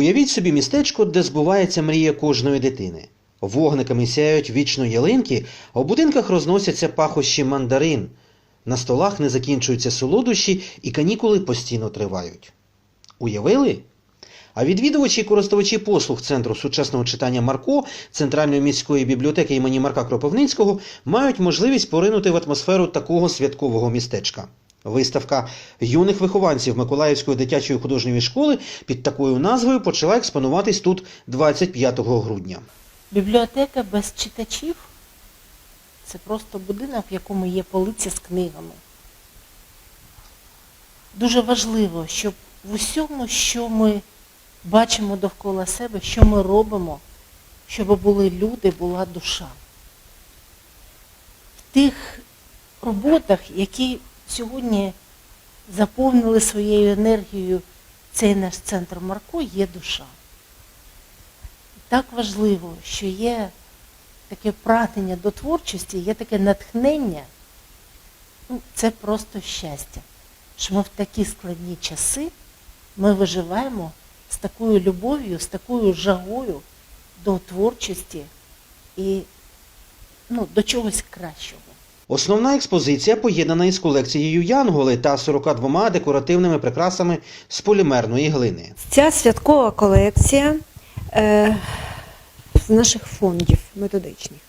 Уявіть собі містечко, де збувається мрія кожної дитини. Вогниками сяють вічно ялинки, а у будинках розносяться пахощі мандарин. На столах не закінчуються солодощі і канікули постійно тривають. Уявили? А відвідувачі і користувачі послуг Центру сучасного читання Марко Центральної міської бібліотеки імені Марка Кропивницького мають можливість поринути в атмосферу такого святкового містечка. Виставка юних вихованців Миколаївської дитячої художньої школи під такою назвою почала експонуватись тут 25 грудня. Бібліотека без читачів це просто будинок, в якому є полиці з книгами. Дуже важливо, щоб в усьому, що ми бачимо довкола себе, що ми робимо, щоб були люди, була душа. В тих роботах, які сьогодні заповнили своєю енергією цей наш центр Марко, є душа. Так важливо, що є таке прагнення до творчості, є таке натхнення. Ну, це просто щастя. Що ми в такі складні часи ми виживаємо з такою любов'ю, з такою жагою до творчості і ну, до чогось кращого. Основна експозиція поєднана із колекцією Янголи та 42 декоративними прикрасами з полімерної глини. Ця святкова колекція е, з наших фондів методичних.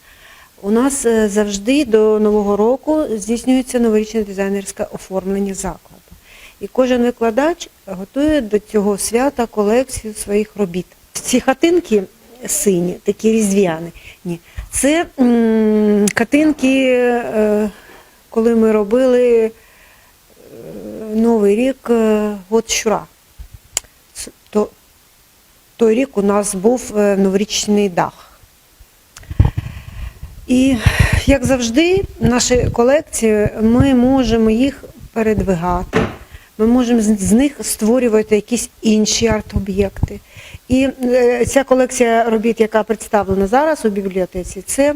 У нас е, завжди до Нового року здійснюється новорічне дизайнерське оформлення закладу. І кожен викладач готує до цього свята колекцію своїх робіт. Ці хатинки сині, такі різдвяні, ні, це м, хатинки, е, коли ми робили е, Новий рік, е, от щура. То, той рік у нас був е, новорічний дах. І, як завжди, наші колекції, ми можемо їх передвигати, ми можемо з них створювати якісь інші арт-об'єкти. І е, ця колекція робіт, яка представлена зараз у бібліотеці, це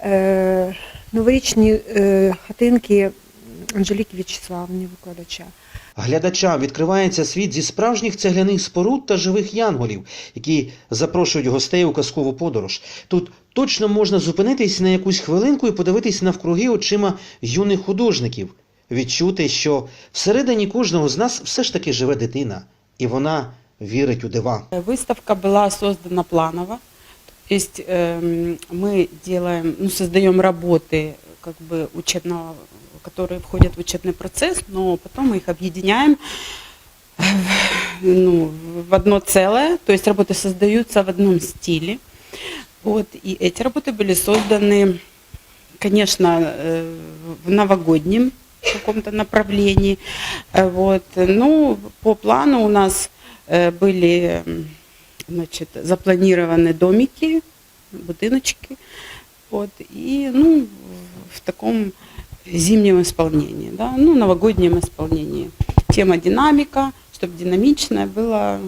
е, новорічні е, хатинки Анжеліки В'ячеславні, викладача. Глядачам відкривається світ зі справжніх цегляних споруд та живих янголів, які запрошують гостей у казкову подорож. Тут точно можна зупинитись на якусь хвилинку і подивитись навкруги очима юних художників, відчути, що всередині кожного з нас все ж таки живе дитина, і вона вірить у дива. Выставка была создана планово. То есть эм, мы делаем, ну, создаем работы как бы учебного, которые входят в учебный процесс, но потом мы их объединяем э, ну, в одно целое, то есть работы создаются в одном стиле. Вот, и эти работы были созданы, конечно, э, в новогоднем каком-то направлении. Э, Вот. Ну, по плану у нас э, были м, значит, запланированы домики, будиночки. Вот, и ну, в таком зимнем исполнении, да, ну, новогоднем исполнении. Тема динамика, чтобы динамичное было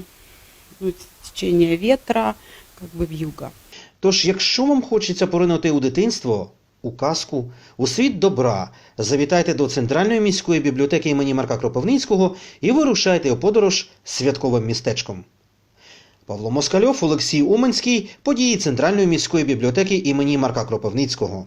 ну, течение ветра, как бы в юго. Тож, якщо вам хочеться поринути у дитинство, у казку, у світ добра, завітайте до Центральної міської бібліотеки імені Марка Кропивницького і вирушайте у подорож святковим містечком. Павло Москальов, Олексій Уманський, події Центральної міської бібліотеки імені Марка Кропивницького.